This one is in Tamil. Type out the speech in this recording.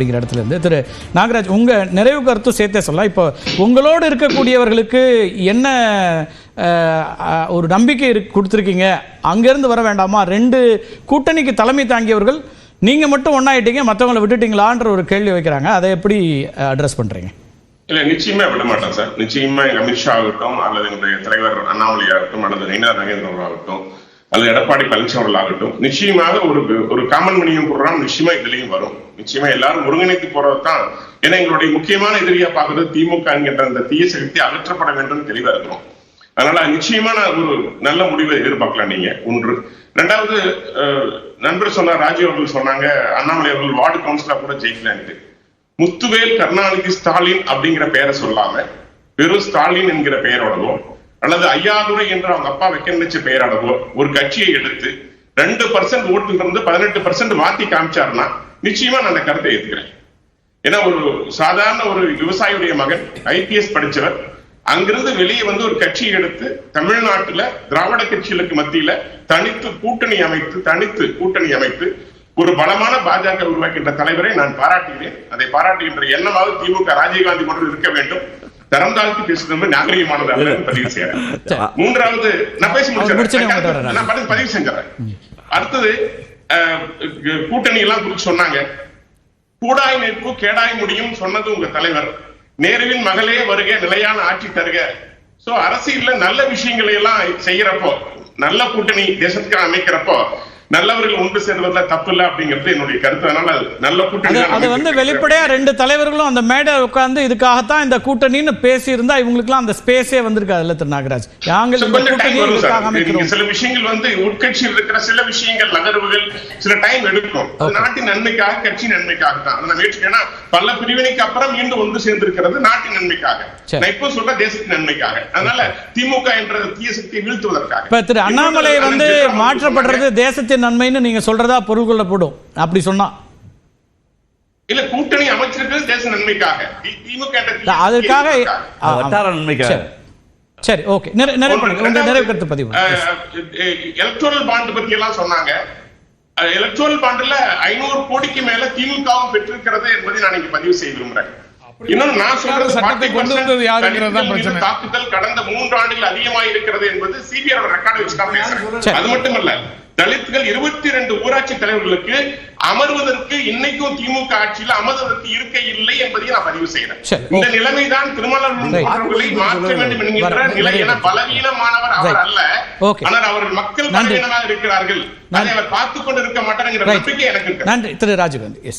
அப்படிங்கிற இடத்துல இருந்து. திரு நாகராஜ் உங்க நிறைவு கருத்தும் சேர்த்தே சொல்லலாம். இப்போ உங்களோடு இருக்கக்கூடியவர்களுக்கு என்ன ஒரு நம்பிக்கை இருக்கு கொடுத்துருக்கீங்க? அங்கேருந்து வர வேண்டாமா? ரெண்டு கூட்டணிக்கு தலைமை தாங்கியவர்கள் நீங்க மட்டும் ஒன்றாயிட்டீங்க மற்றவங்களை விட்டுட்டீங்களான்ற ஒரு கேள்வி வைக்கிறாங்க. அதை எப்படி அட்ரஸ் பண்றீங்க? இல்லை நிச்சயமா விட மாட்டேன் சார். நிச்சயமா எங்க அமித்ஷா ஆகட்டும் அல்லது எங்களுடைய தலைவர் அண்ணாமலை ஆகட்டும் அல்லது நயினார் நாகேந்திரன் ஆகட்டும் அல்லது எடப்பாடி பழனிசாமி அவர்கள் ஆகட்டும் நிச்சயமாக ஒரு ஒரு காமன் மணியம் ப்ரோக்ராம் நிச்சயமா இதுலயும் வரும். நிச்சயமா எல்லாரும் ஒருங்கிணைத்து போறதுதான் ஏன்னா எங்களுடைய முக்கியமான எதிரியா பார்க்கறது திமுக என்கின்ற அந்த தீய சக்தி அகற்றப்பட வேண்டும் தெளிவா இருக்கிறோம். அதனால நிச்சயமான ஒரு நல்ல முடிவை எதிர்பார்க்கலாம் நீங்க ஒன்று. ரெண்டாவது நண்பர் சொன்னார் ராஜீவ் அவர்கள் சொன்னாங்க அண்ணாமலை அவர்கள் வார்டு கவுன்சிலா கூட ஜெயிக்கலான்ட்டு முத்துவேல் கருணாநிதி ஸ்டாலின் அப்படிங்கிற பெயரை சொல்லாம வெறும் ஸ்டாலின் என்கிற பெயரோடவும் அல்லது ஐயாதுரை என்று அவங்க அப்பா வைக்க நினைச்ச பெயராளவோ ஒரு கட்சியை எடுத்து ரெண்டு பர்சன்ட் ஓட்டுல இருந்து பதினெட்டு பர்சன்ட் மாத்தி காமிச்சாருன்னா நிச்சயமா நான் கருத்தை ஏத்துக்கிறேன். ஏன்னா ஒரு சாதாரண ஒரு விவசாயியுடைய மகன் ஐபிஎஸ் படிச்சவர் அங்கிருந்து வெளியே வந்து ஒரு கட்சியை எடுத்து தமிழ்நாட்டுல திராவிட கட்சிகளுக்கு மத்தியில தனித்து கூட்டணி அமைத்து தனித்து கூட்டணி அமைத்து ஒரு பலமான பாஜக உருவாக்கின்ற தலைவரை நான் பாராட்டுகிறேன். அதை பாராட்டுகின்ற எண்ணமாவது திமுக ராஜீவ்காந்தி போன்று இருக்க வேண்டும். தரம் தாழ்த்தி பேசுறது நாகரிகமானது அல்ல என்று பதிவு செய்யறேன். மூன்றாவது நான் பேசி முடிச்சிடறேன். நான் பதிவு- செஞ்சிடறேன். அடுத்தது கூட்டணி எல்லாம் குறித்து சொன்னாங்க. கூடாய் நிற்பு கேடாய் முடியும் சொன்னது உங்க தலைவர். நேருவின் மகளே வருக நிலையான ஆட்சி தருக. சோ அரசியல்ல நல்ல விஷயங்களை எல்லாம் செய்யறப்போ நல்ல கூட்டணி தேசத்துக்கு அமைக்கிறப்போ நல்லவர்கள் ஒன்று சேர்வதில் தப்பு இல்லை அப்படிங்கிறது என்னுடைய கருத்து. அதனால நல்ல கூட்டணி அது வந்து. வெளிப்படையா ரெண்டு தலைவர்களும் அந்த மேடை உட்கார்ந்து இதுக்காகத்தான் இந்த கூட்டணின்னு பேசி இருந்தா இவங்களுக்குலாம் அந்த ஸ்பேஸே வந்திருக்காதுல்ல திரு நாகராஜ். நாங்கள் சில விஷயங்கள் வந்து உட்கட்சியில் இருக்கிற சில விஷயங்கள் நகர்வுகள் சில டைம் எடுக்கும். நாட்டின் நன்மைக்காக கட்சி நன்மைக்காக தான் ஏற்றுக்கேன்னா பல பிரிவினைக்கு அப்புறம் மீண்டும் ஒன்று சேர்ந்திருக்கிறது நாட்டின் நன்மைக்காக. நான் இப்போ சொல்ற தேசத்தின் நன்மைக்காக. அதனால திமுக என்ற தீய சக்தியை வீழ்த்துவதற்காக. திரு அண்ணாமலை வந்து மாற்றப்படுறது. தேசத்தின் நன்மைன்னு நீங்க சொல்றதா பொருள் கொள்ளப்படும் அப்படி சொன்னா. இல்ல கூட்டணி அமைச்சிருக்கிறது தேச நன்மைக்காக. திமுக அதுக்காக. வட்டார நன்மைக்காக. சரி. ஓகே. நிறைவு பண்ணுங்க உங்க நிறைவு கருத்து பதிவு. எலக்ட்ரல் பாண்ட் பத்தி எல்லாம் சொன்னாங்க. எலக்ட்ரல் பாண்ட்ல ஐநூறு கோடிக்கு மேல திமுகவும் பெற்றிருக்கிறது என்பதை நான் இங்க பதிவு செய்ய விரும்புறேன். இன்னும் நான் சொல்றது சட்டத்தை 40% கொண்டு வந்தது யாருங்கிறது தான் தலித்கள் மீது பிரச்சனை. தாக்குதல் கடந்த மூன்று ஆண்டுகள் அதிகமாக இருக்கிறது என்பது சிபிஐ ரெக்கார்டு அது மட்டுமல்ல தலித்கள் இருபத்தி ரெண்டு ஊராட்சி தலைவர்களுக்கு அமர்வதற்கு இன்னைக்கும் திமுக ஆட்சியில் அமர்வதற்கு இருக்கை இல்லை என்பதையும் நான் பதிவு செய்யறேன். இந்த நிலைமைதான். அவர்களை மாற்ற வேண்டும் என்கின்ற நிலை என வர- பலவீனமானவர் அவர். அல்ல. ஆனால் அவர்கள் மக்கள். பலவீனமாக இருக்கிறார்கள் அதை. அவர் பார்த்துக் கொண்டு இருக்க மாட்டார் என்கிற. நம்பிக்கை எனக்கு நன்றி திரு ராஜீவ்காந்தி எஸ்